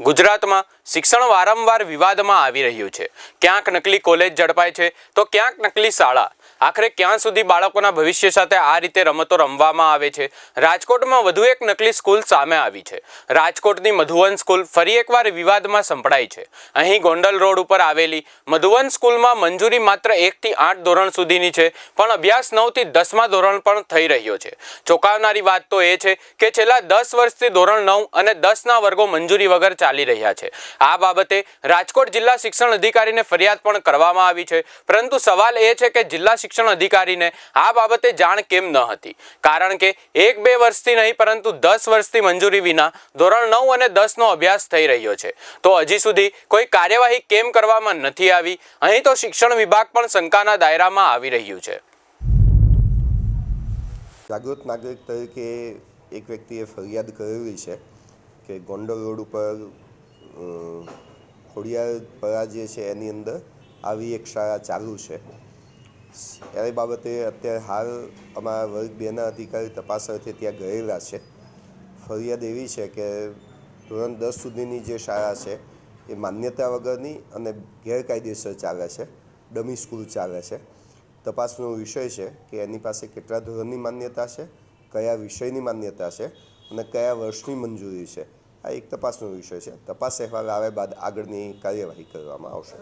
ગુજરાતમાં શિક્ષણ વારંવાર વિવાદમાં આવી રહ્યું છે. ક્યાંક નકલી કોલેજ ઝડપાય છે, તો ક્યાંક નકલી શાળા. આખરે ક્યાં સુધી બાળકોના ભવિષ્ય સાથે આ રીતે રમતો રમવામાં આવે છે? રાજકોટમાં વધુ એક નકલી સ્કૂલ સામે આવી છે. રાજકોટની મધુવન સ્કૂલ ફરી એકવાર વિવાદમાં સંપડાઈ છે. અહીં ગોંડલ રોડ ઉપર આવેલી મધુવન સ્કૂલમાં મંજૂરી માત્ર એકથી આઠ ધોરણ સુધીની છે, પણ અભ્યાસ નવથી દસમા ધોરણ પણ થઈ રહ્યો છે. ચોંકાવનારી વાત તો એ છે કે છેલ્લા દસ વર્ષથી ધોરણ નવ અને દસના વર્ગો મંજૂરી વગર ચાલી રહ્યા છે. આ બાબતે રાજકોટ જિલ્લા શિક્ષણ અધિકારીને ફરિયાદ પણ કરવામાં આવી છે. પરંતુ સવાલ એ છે કે જિલ્લા શિક્ષણ અધિકારીને આ બાબતે જાણ કેમ ન હતી? કારણ કે એક બે વર્ષથી નહીં, પરંતુ દસ વર્ષથી મંજૂરી વિના ધોરણ નવ અને દસનો અભ્યાસ થઈ રહ્યો છે. તો હજી સુધી કોઈ કાર્યવાહી કેમ કરવામાં નથી આવી? અહીં તો શિક્ષણ વિભાગ પણ શંકાના દાયરામાં આવી રહ્યું છે. જાગૃત નાગરિક તરીકે એક વ્યક્તિએ ફરિયાદ કરેલી છે કે ગોંડલ રોડ ઉપર ખોડિયાર ખોડિયારપરા જે છે એની અંદર આવી એક શાળા ચાલુ છે. એ બાબતે અત્યારે હાલ અમારા વર્ગ બેના અધિકારી તપાસ અર્થે ત્યાં ગયેલા છે. ફરિયાદ એવી છે કે ધોરણ દસ સુધીની જે શાળા છે એ માન્યતા વગરની અને ગેરકાયદેસર ચાલે છે, ડમી સ્કૂલ ચાલે છે. તપાસનો વિષય છે કે એની પાસે કેટલા ધોરણની માન્યતા છે, કયા વિષયની માન્યતા છે અને કયા વર્ષની મંજૂરી છે. આ એક તપાસનો વિષય છે. તપાસ અહેવાલ આવ્યા બાદ આગળની કાર્યવાહી કરવામાં આવશે.